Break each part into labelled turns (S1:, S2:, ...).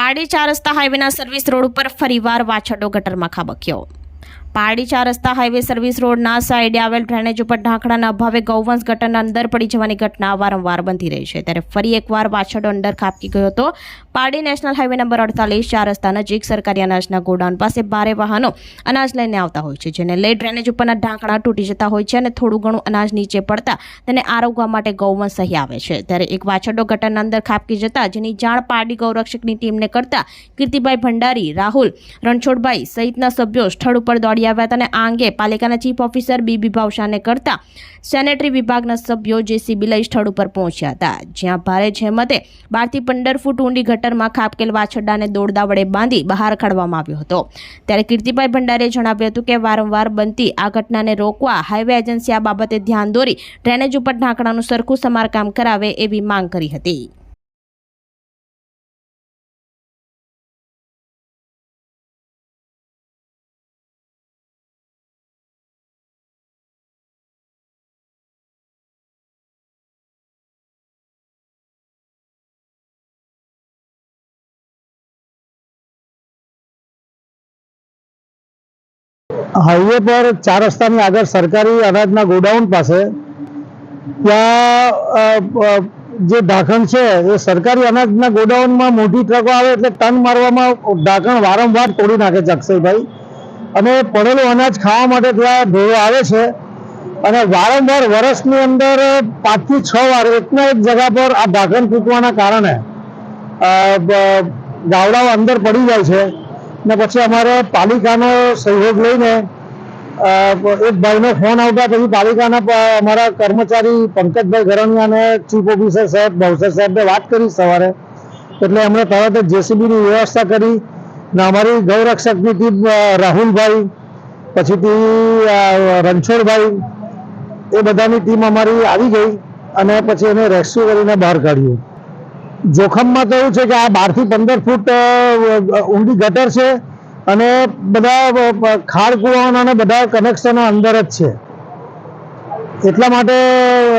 S1: પારડી ચાર રસ્તા હાઈવેના service road ઉપર ફરીવાર વાછરડો ગટરમાં ખાબક્યો. પારડી ચાર રસ્તા હાઈવે સર્વિસ રોડના સાઈડે આવેલ ડ્રેનેજ ઉપર ઢાંકણાના અભાવે ગૌવંશ ગટરના અંદર પડી જવાની ઘટના વારંવાર બનતી રહી છે. ત્યારે ફરી એકવાર વાછરડો અંદર ખાબકી ગયો હતો. પારડી નેશનલ હાઈવે નંબર અડતાલીસ, ચાર રસ્તા નજીક સરકારી અનાજના ગોડાઉન પાસે ભારે વાહનો અનાજ લઈને આવતા હોય છે, જેને લઈ ડ્રેનેજ ઉપરના ઢાંકણા તૂટી જતા હોય છે અને થોડું ઘણું અનાજ નીચે પડતા તેને આરોગવા માટે ગૌવંશ સહી આવે છે. ત્યારે એક વાછરડો ગટરના અંદર ખાબકી જતા, જેની જાણ પારડી ગૌરક્ષકની ટીમને કરતા કીર્તિભાઈ ભંડારી, રાહુલ રણછોડભાઈ સહિતના સભ્યો સ્થળ ઉપર દોડી આવ્યા હતા અને આ અંગે પાલિકાના ચીફ ઓફિસર બીબી ભાવશાને કરતા સેનેટરી વિભાગના સભ્યો જેસીબી લઈ સ્થળ ઉપર પહોંચ્યા હતા. જ્યાં ભારે જહેમતે બારથી પંદર ફૂટ ઊંડી ગટરમાં ખાપકેલ વાછરડાને દોરડા વડે બાંધી બહાર કાઢવામાં આવ્યો હતો. ત્યારે કીર્તિભાઈ ભંડારીએ જણાવ્યું હતું કે વારંવાર બનતી આ ઘટનાને રોકવા હાઈવે એજન્સી આ બાબતે ધ્યાન દોરી ડ્રેનેજ ઉપર ઢાંકણાનું સરખું સમારકામ કરાવે એવી માંગ કરી હતી.
S2: હાઈવે પર ચાર રસ્તાની આગળ સરકારી અનાજના ગોડાઉન પાસે ત્યાં જે ઢાંકણ છે, એ સરકારી અનાજના ગોડાઉનમાં મોટી ટ્રકો આવે એટલે ટન મારવામાં ઢાંકણ વારંવાર તોડી નાખે છે અને પડેલું અનાજ ખાવા માટે ત્યાં ઢોળો આવે છે અને વારંવાર વર્ષની અંદર પાંચથી છ વાર એકના એક જગા પર આ ઢાંકણ તૂટવાના કારણે ગાવડાઓ અંદર પડી જાય છે. ને પછી અમારે પાલિકાનો સહયોગ લઈને એક ભાઈનો ફોન આવતા પછી પાલિકાના અમારા કર્મચારી પંકજભાઈ ગરણિયા અને ચીફ ઓફિસર સાહેબ ભવસર સાહેબને વાત કરી સવારે. એટલે એમણે તરત જ જેસીબીની વ્યવસ્થા કરી ને અમારી ગૌરક્ષકની ટીમ રાહુલભાઈ પછીથી રણછોડભાઈ, એ બધાની ટીમ અમારી આવી ગઈ અને પછી એને રેસ્ક્યુ કરીને બહાર કાઢ્યું. જોખમમાં એવું છે કે આ બારથી પંદર ફૂટ ઊંડી ગટર છે અને બધા ખાડ કુવાના અને બધા કનેક્શનો અંદર જ છે. એટલા માટે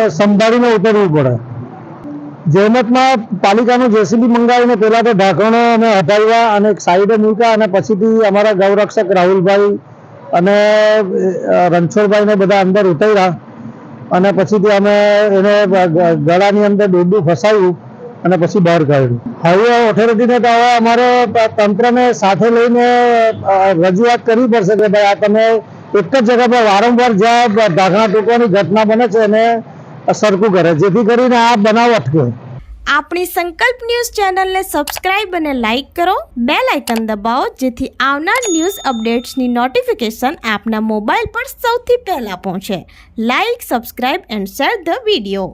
S2: સંભાળીને ઉતરવું પડે. જહેમતમાં પાલિકાનું જેસીબી મંગાવીને પેલા તો ઢાંકણો અમે હટાવ્યા અને સાઈડે મૂક્યા અને પછીથી અમારા ગૌરક્ષક રાહુલભાઈ અને રણછોડભાઈને બધા અંદર ઉતર્યા અને પછીથી અમે એને ગળાની અંદર દોરડું ફસાવ્યું અને પછી બહાર કાઢ્યું. હાઈવે ઓથોરિટીને તો હવે અમારે તંત્રને સાથે લઈને રજૂઆત કરવી પડશે કે ભાઈ આ તમે એક જ જગ્યા પર વારંવાર જ્યાં ઢાંકણા તૂટવાની ઘટના બને છે એને સરખું કરે. જેથી કરીને આ બનાવ અટકે.
S1: આપણી સંકલ્પ ન્યૂઝ ચેનલને સબસ્ક્રાઇબ અને લાઇક કરો. બે લાઇકન દબાવો, જેથી આવનાર ન્યૂઝ અપડેટ્સની નોટિફિકેશન આપના મોબાઈલ પર સૌથી પહેલાં પહોંચે. Like, subscribe and share the video.